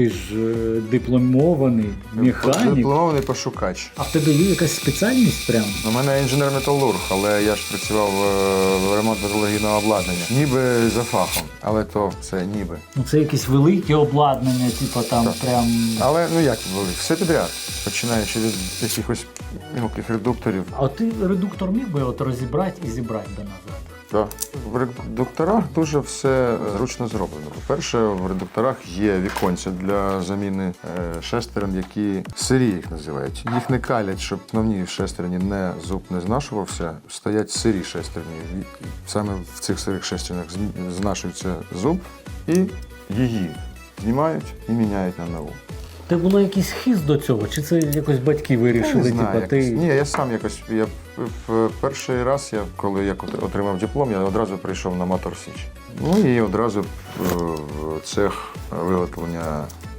Ти ж е, дипломований механік. Дипломований пошукач. А в тебе є якась спеціальність прям? У мене інженер-металург, але я ж працював е, в ремонт металургійного обладнання. Ніби за фахом, але то це ніби. Ну це якесь велике обладнання, типу там прям. Але ну як велик, все підряд. Починаючи від якихось мілких редукторів. А ти редуктор міг би от розібрати і зібрати би назад? Да. В редукторах дуже все зручно зроблено. По-перше, в редукторах є віконця для заміни е, шестерень, які сирі їх називають. Їх не калять, щоб основні шестерні не зуб не знашувався. Стоять сирі шестерні. Саме в цих сирих шестернях знашується зуб і її знімають і міняють на нову. Ти було якийсь хист до цього? Чи це якось батьки Я вирішили? не знаю, якось. ти Ні, я сам якось. Я в- в перший раз, я, коли я отримав диплом, я одразу прийшов на Мотор Січ. Ну і одразу е, цех виготовлення